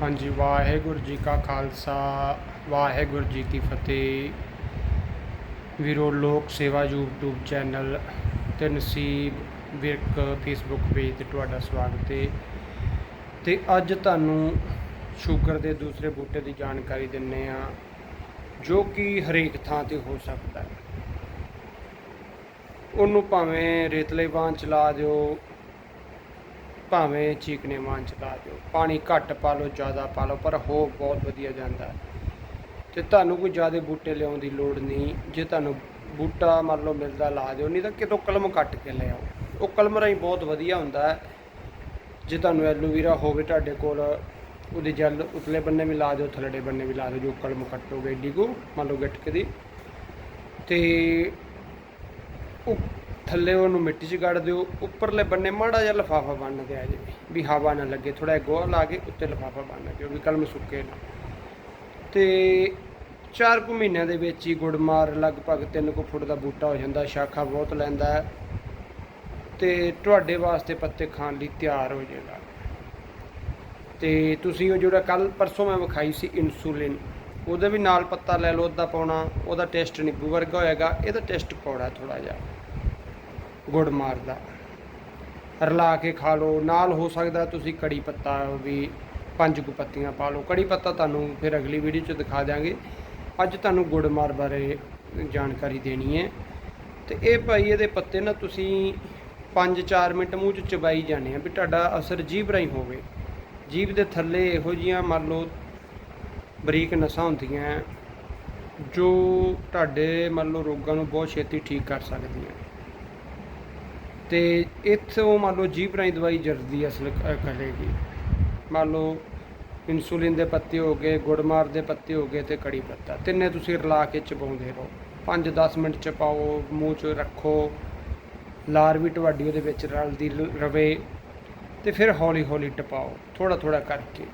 ਹਾਂਜੀ, ਵਾਹਿਗੁਰੂ ਜੀ ਕਾ ਖਾਲਸਾ, ਵਾਹਿਗੁਰੂ ਜੀ ਕੀ ਫਤਿਹ। ਵੀਰੋ, ਲੋਕ ਸੇਵਾ YouTube ਚੈਨਲ ਤੇ ਨਸੀਬ ਵਿਰਕ ਫੇਸਬੁੱਕ ਪੇਜ ਤੇ ਤੁਹਾਡਾ ਸਵਾਗਤ ਹੈ। ਤੇ ਅੱਜ ਤੁਹਾਨੂੰ ਸ਼ੂਗਰ ਦੇ ਦੂਸਰੇ ਬੂਟੇ ਦੀ ਜਾਣਕਾਰੀ ਦਿੰਨੇ ਆ, ਜੋ ਕਿ ਹਰੇਕ ਥਾਂ ਤੇ ਹੋ ਸਕਦਾ ਹੈ। ਉਹਨੂੰ ਭਾਵੇਂ ਰੇਤਲੇ ਵਾਂ ਚਲਾ ਦਿਓ ਭਾਵੇਂ ਚੀਕਨੇ ਮਾਨ ਚਲਾ ਦਿਓ, ਪਾਣੀ ਘੱਟ ਪਾ ਲਓ, ਜ਼ਿਆਦਾ ਪਾ ਲਓ, ਪਰ ਹੋ ਬਹੁਤ ਵਧੀਆ ਜਾਂਦਾ। ਹੈ ਤੇ ਤੁਹਾਨੂੰ ਕੋਈ ਜ਼ਿਆਦਾ ਬੂਟੇ ਲਿਆਉਣ ਦੀ ਲੋੜ ਨਹੀਂ, ਜੇ ਤੁਹਾਨੂੰ ਬੂਟਾ ਮੰਨ ਲਓ ਮਿਲਦਾ ਲਾ ਦਿਓ, ਨਹੀਂ ਤਾਂ ਕਿਤੋਂ ਕਲਮ ਕੱਟ ਕੇ ਲਿਆਓ ਉਹ ਕਲਮ ਰਾਹੀਂ ਬਹੁਤ ਵਧੀਆ ਹੁੰਦਾ ਹੈ। ਜੇ ਤੁਹਾਨੂੰ ਐਲੋਵੀਰਾ ਹੋਵੇ ਤੁਹਾਡੇ ਕੋਲ, ਉਹਦੀ ਜਲ ਉਤਲੇ ਬੰਨੇ ਵੀ ਲਾ ਦਿਓ, ਥੱਲੜੇ ਬੰਨੇ ਵੀ ਲਾ ਦਿਓ, ਜੋ ਕਲਮ ਕੱਟੋਗੇ ਏਡੀ ਕੋ ਮੰਨ ਲਓ ਗਿੱਟਕ ਦੀ। ਤੇ ਉਹ ਥੱਲੇ ਉਹਨੂੰ ਮਿੱਟੀ 'ਚ ਗੱਡ ਦਿਓ, ਉੱਪਰਲੇ ਬੰਨੇ ਮਾੜਾ ਜਿਹਾ ਲਫਾਫਾ ਬੰਨ ਆ ਜੇ ਵੀ ਹਵਾ ਨਾ ਲੱਗੇ ਥੋੜਾ ਜਿਹਾ ਗੋਹਾ ਲਾ ਕੇ ਉੱਤੇ ਲਫਾਫਾ ਬੰਨ ਦਿਓ, ਵੀ ਕਲਮ ਸੁੱਕੇ ਨਾ। ਤੇ 4 ਕੁ ਮਹੀਨਿਆਂ ਦੇ ਵਿੱਚ ਹੀ ਗੁੜਮਾਰ ਲਗਭਗ 3 ਕੁ ਫੁੱਟ ਦਾ ਬੂਟਾ ਹੋ ਜਾਂਦਾ, ਸ਼ਾਖਾ ਬਹੁਤ ਲੈਂਦਾ ਹੈ। ਤੇ ਤੁਹਾਡੇ ਵਾਸਤੇ ਪੱਤੇ ਖਾਣ ਲਈ ਤਿਆਰ ਹੋ ਜਾਏਗਾ ਤੇ ਤੁਸੀਂ ਉਹ ਜਿਹੜਾ ਕੱਲ ਪਰਸੋਂ ਮੈਂ ਵਿਖਾਈ ਸੀ ਇਨਸੂਲਿਨ, ਉਹਦੇ ਵੀ ਨਾਲ ਪੱਤਾ ਲੈ ਲਓ, ਅੱਧਾ ਪਾਉਣਾ ਉਹਦਾ ਟੈਸਟ ਨਿੰਬੂ ਵਰਗਾ ਹੋਏਗਾ, ਇਹਦਾ ਟੈਸਟ ਕੌੜਾ ਥੋੜਾ ਜਿਹਾ। ਗੁੜ ਮਾਰਦਾ। ਰਲਾ ਕੇ ਖਾ ਲਓ। ਨਾਲ ਹੋ ਸਕਦਾ ਤੁਸੀਂ ਕੜੀ ਪੱਤਾ ਵੀ ਪੰਜ ਕੁ ਪੱਤੀਆਂ ਪਾ ਲਓ। ਕੜੀ ਪੱਤਾ ਤੁਹਾਨੂੰ ਫਿਰ ਅਗਲੀ ਵੀਡੀਓ 'ਚ ਦਿਖਾ ਦਿਆਂਗੇ। ਅੱਜ ਤੁਹਾਨੂੰ ਗੁੜ ਮਾਰ ਬਾਰੇ ਜਾਣਕਾਰੀ ਦੇਣੀ ਹੈ। ਤੇ ਇਹ ਭਾਈ ਇਹਦੇ ਪੱਤੇ ਨਾ ਤੁਸੀਂ 5-4 ਮਿੰਟ ਮੂੰਹ 'ਚ ਚਬਾਈ ਜਾਣੇ ਆ ਵੀ ਤੁਹਾਡਾ ਅਸਰ ਜੀਭ ਰਾਹੀਂ ਹੋਵੇ। ਜੀਭ ਦੇ ਥੱਲੇ ਇਹੋ ਜੀਆਂ ਮੰਨ ਲਓ ਬਰੀਕ ਨਸਾਂ ਹੁੰਦੀਆਂ, ਜੋ ਤੁਹਾਡੇ ਮੰਨ ਲਓ ਰੋਗਾਂ ਨੂੰ ਬਹੁਤ ਛੇਤੀ ਠੀਕ ਕਰ ਸਕਦੀਆਂ। ਤੇ ਇੱਥੋਂ ਮੰਨ ਲਓ ਜੀਭ ਰਾਹੀਂ ਦਵਾਈ ਜਰਦੀ ਅਸਲ ਕਰੇਗੀ ਮੰਨ ਲਓ ਇਨਸੂਲਿਨ ਦੇ ਪੱਤੇ ਹੋ ਗਏ, ਗੁੜਮਾਰ ਦੇ ਪੱਤੇ ਹੋ ਗਏ ਤੇ ਕੜੀ ਪੱਤਾ। ਤਿੰਨੇ ਤੁਸੀਂ ਰਲਾ ਕੇ ਚਬਾਉਂਦੇ ਰਹੋ। 5-10 ਮਿੰਟ ਚ ਪਾਓ ਮੂੰਹ 'ਚ ਰੱਖੋ। ਲਾਰ ਵੀ ਤੁਹਾਡੀ ਉਹਦੇ ਵਿੱਚ ਰਲਦੀ ਰਵੇ ਤੇ ਫਿਰ ਹੌਲੀ-ਹੌਲੀ ਟਪਾਓ ਥੋੜਾ ਥੋੜਾ ਕਰਕੇ।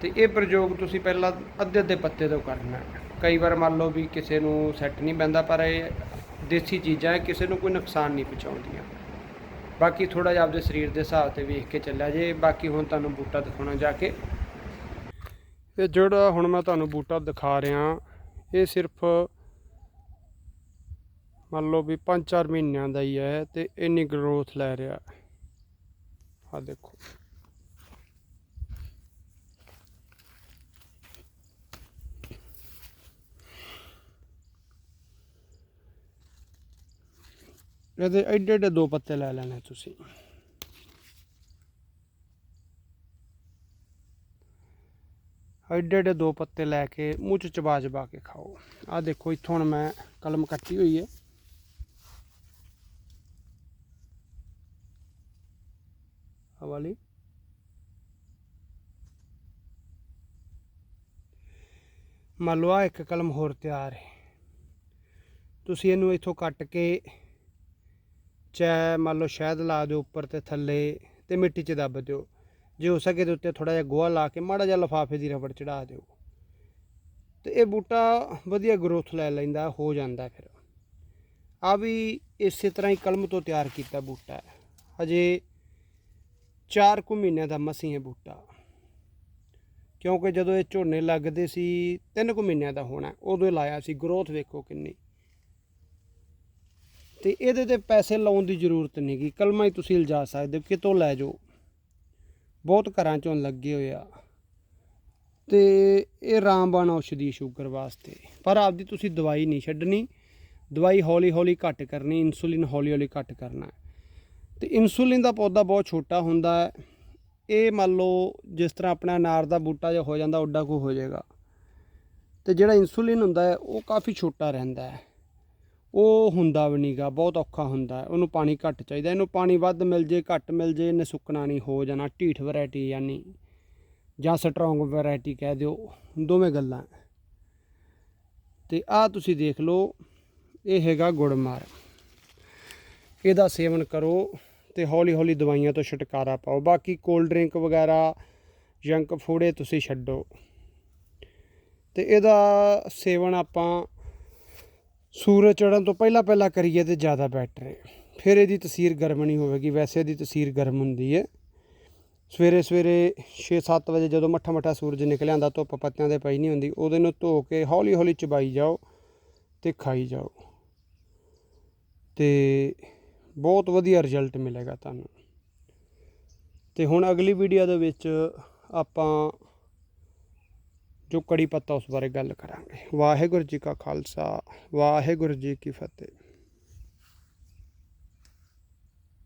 ਤੇ ਇਹ ਪ੍ਰਯੋਗ ਤੁਸੀਂ ਪਹਿਲਾਂ ਅੱਧੇ ਅੱਧੇ ਪੱਤੇ ਤੋਂ ਕਰਨਾ। ਕਈ ਵਾਰ ਮੰਨ ਲਓ ਵੀ ਕਿਸੇ ਨੂੰ ਸੈੱਟ ਨਹੀਂ ਪੈਂਦਾ, ਪਰ ਇਹ ਦੇਸੀ ਚੀਜ਼ਾਂ ਹੈ, ਕਿਸੇ ਨੂੰ ਕੋਈ ਨੁਕਸਾਨ ਨਹੀਂ ਪਹੁੰਚਾਉਂਦੀਆਂ। ਬਾਕੀ ਥੋੜਾ ਜਿਹਾ ਆਪਦੇ ਸਰੀਰ ਦੇ ਹਿਸਾਬ ਤੇ ਵੇਖ ਕੇ ਚੱਲਿਆ ਜੇ, ਬਾਕੀ ਹੁਣ ਤੁਹਾਨੂੰ ਬੂਟਾ ਦਿਖਾਉਣਾ ਜਾ ਕੇ। ਇਹ ਜਿਹੜਾ ਹੁਣ ਮੈਂ ਤੁਹਾਨੂੰ ਬੂਟਾ ਦਿਖਾ ਰਿਹਾ, ਇਹ ਸਿਰਫ ਮੰਨ ਲਓ ਵੀ 5-4 ਮਹੀਨਿਆਂ ਦਾ ਹੀ ਹੈ ਤੇ ਇੰਨੀ ਗਰੋਥ ਲੈ ਰਿਹਾ। ਆ ਦੇਖੋ। ਇਹਦੇ ਐਡੇ ਐਡੇ ਦੋ ਪੱਤੇ ਲੈ ਲੈਣੇ ਤੁਸੀਂ। ਐਡੇ ਐਡੇ ਦੋ ਪੱਤੇ ਲੈ ਕੇ ਮੂੰਹ ਚ ਚਬਾ ਚਬਾ ਕੇ ਖਾਓ। ਆ ਦੇਖੋ, ਇੱਥੋਂ ਹੁਣ ਮੈਂ ਕਲਮ ਕੱਟੀ ਹੋਈ ਹੈ ਆਹ ਵਾਲੀ। ਮੰਨ ਲਓ, ਆਹ ਇੱਕ ਕਲਮ ਹੋਰ ਤਿਆਰ ਹੈ ਤੁਸੀਂ ਇਹਨੂੰ ਇੱਥੋਂ ਕੱਟ ਕੇ ਚਾਹੇ ਮੰਨ ਲਓ ਸ਼ਹਿਦ ਲਾ ਦਿਓ ਉੱਪਰ ਤੇ ਥੱਲੇ ਤੇ ਮਿੱਟੀ 'ਚ ਦੱਬ ਦਿਓ। ਜੇ ਹੋ ਸਕੇ ਤੇ ਉੱਤੇ ਥੋੜਾ ਜਿਹਾ ਗੋਹਾ ਲਾ ਕੇ ਮਾੜਾ ਜਿਹਾ ਲਫਾਫੇ ਦੀ ਰਬੜ ਚੜਾ ਦਿਓ। ਤੇ ਇਹ ਬੂਟਾ ਵਧੀਆ ਗਰੋਥ ਲੈ ਲੈਂਦਾ, ਹੋ ਜਾਂਦਾ ਫਿਰ। ਆ ਵੀ ਇਸੇ ਤਰ੍ਹਾਂ ਹੀ ਕਲਮ ਤੋਂ ਤਿਆਰ ਕੀਤਾ ਬੂਟਾ ਹੈ। ਹਜੇ 4 ਕੁ ਮਹੀਨਿਆਂ ਦਾ ਮਸੀਂ ਹੈ ਬੂਟਾ। ਕਿਉਂਕਿ ਜਦੋਂ ਇਹ ਝੋਨੇ ਲੱਗਦੇ ਸੀ 3 ਕੁ ਮਹੀਨਿਆਂ ਦਾ ਹੋਣਾ, ਉਦੋਂ ਲਾਇਆ ਸੀ। ਗਰੋਥ ਵੇਖੋ ਕਿੰਨੀ। ਤੇ ਇਹਦੇ ਤੇ ਪੈਸੇ ਲਾਉਣ ਦੀ ਜ਼ਰੂਰਤ ਨਹੀਂ ਗੀ ਕਲਮਾਂ ਹੀ ਤੁਸੀਂ ਲਜਾ ਸਕਦੇ ਹੋ, ਕਿਤੋਂ ਲੈ ਜਾਓ। ਬਹੁਤ ਘਰਾਂ ਚੋਂ ਲੱਗੇ ਹੋਏ ਆ। ਤੇ ਇਹ ਰਾਮਬਾਣ ਔਸ਼ਧੀ ਸ਼ੂਗਰ ਵਾਸਤੇ। ਪਰ ਆਪਦੀ ਤੁਸੀਂ ਦਵਾਈ ਨਹੀਂ ਛੱਡਣੀ। ਦਵਾਈ ਹੌਲੀ ਹੌਲੀ ਘੱਟ ਕਰਨੀ, ਇਨਸੂਲਿਨ ਹੌਲੀ ਹੌਲੀ ਘੱਟ ਕਰਨਾ। ਤੇ ਇਨਸੂਲਿਨ ਦਾ ਪੌਦਾ ਬਹੁਤ ਛੋਟਾ ਹੁੰਦਾ ਹੈ। ਇਹ ਮੰਨ ਲਓ ਜਿਸ ਤਰ੍ਹਾਂ ਆਪਣਾ ਅਨਾਰ ਦਾ ਬੂਟਾ ਜਿਹਾ ਹੋ ਜਾਂਦਾ, ਉੱਡਾ ਕੋ ਹੋ ਜਾਏਗਾ। ਤੇ ਜਿਹੜਾ ਇਨਸੂਲਿਨ ਹੁੰਦਾ ਹੈ, ਉਹ ਕਾਫੀ ਛੋਟਾ ਰਹਿੰਦਾ ਹੈ। ਉਹ ਹੁੰਦਾ ਵੀ ਨਹੀਂਗਾ ਬਹੁਤ ਔਖਾ ਹੁੰਦਾ। ਉਹਨੂੰ ਪਾਣੀ ਘੱਟ ਚਾਹੀਦਾ। ਇਹਨੂੰ ਪਾਣੀ ਵੱਧ ਮਿਲ ਜੇ, ਘੱਟ ਮਿਲ ਜੇ, ਇਹਨੇ ਸੁੱਕਣਾ ਨਹੀਂ ਹੋ ਜਾਣਾ। ਢੀਠ ਵੈਰਾਈਟੀ ਯਾਨੀ ਜਾਂ ਸਟਰੋਂਗ ਵੈਰਾਈਟੀ ਕਹਿ ਦਿਓ, ਦੋਵੇਂ ਗੱਲਾਂ। ਹੈ। ਤੇ ਆਹ ਤੁਸੀਂ ਦੇਖ ਲਓ, ਇਹ ਹੈਗਾ ਗੁੜਮਾਰ। ਇਹਦਾ ਸੇਵਨ ਕਰੋ ਤੇ ਹੌਲੀ ਹੌਲੀ ਦਵਾਈਆਂ ਤੋਂ ਛੁਟਕਾਰਾ ਪਾਓ। ਬਾਕੀ ਕੋਲਡ ਡਰਿੰਕ ਵਗੈਰਾ ਜੰਕ ਫੂਡ ਇਹ ਤੁਸੀਂ ਛੱਡੋ। ਤੇ ਇਹਦਾ ਸੇਵਨ ਆਪਾਂ ਸੂਰਜ ਚੜ੍ਹਨ ਤੋਂ ਪਹਿਲਾਂ ਪਹਿਲਾਂ ਕਰੀਏ ਤੇ ਜ਼ਿਆਦਾ ਬੈਟਰ ਹੈ ਫਿਰ ਇਹਦੀ ਤਸੀਰ ਗਰਮ ਨਹੀਂ ਹੋਵੇਗੀ, ਵੈਸੇ ਇਹਦੀ ਤਸੀਰ ਗਰਮ ਹੁੰਦੀ ਹੈ ਸਵੇਰੇ ਸਵੇਰੇ 6-7 ਵਜੇ ਜਦੋਂ ਮੱਠਾ ਮੱਠਾ ਸੂਰਜ ਨਿਕਲ ਆਉਂਦਾ, ਧੁੱਪ ਪੱਤਿਆਂ ਦੇ ਪਈ ਨਹੀਂ ਹੁੰਦੀ, ਉਹਦੇ ਨੂੰ ਧੋ ਕੇ ਹੌਲੀ ਹੌਲੀ ਚਬਾਈ ਜਾਓ ਤੇ ਖਾਈ ਜਾਓ। ਤੇ ਬਹੁਤ ਵਧੀਆ ਰਿਜ਼ਲਟ ਮਿਲੇਗਾ ਤੁਹਾਨੂੰ। ਤੇ ਹੁਣ ਅਗਲੀ ਵੀਡੀਓ ਦੇ ਵਿੱਚ ਆਪਾਂ ਜੋ ਕੜੀ ਪੱਤਾ ਉਸ ਬਾਰੇ ਗੱਲ ਕਰਾਂਗੇ। ਵਾਹਿਗੁਰੂ ਜੀ ਕਾ ਖਾਲਸਾ, ਵਾਹਿਗੁਰੂ ਜੀ ਕੀ ਫਤਿਹ।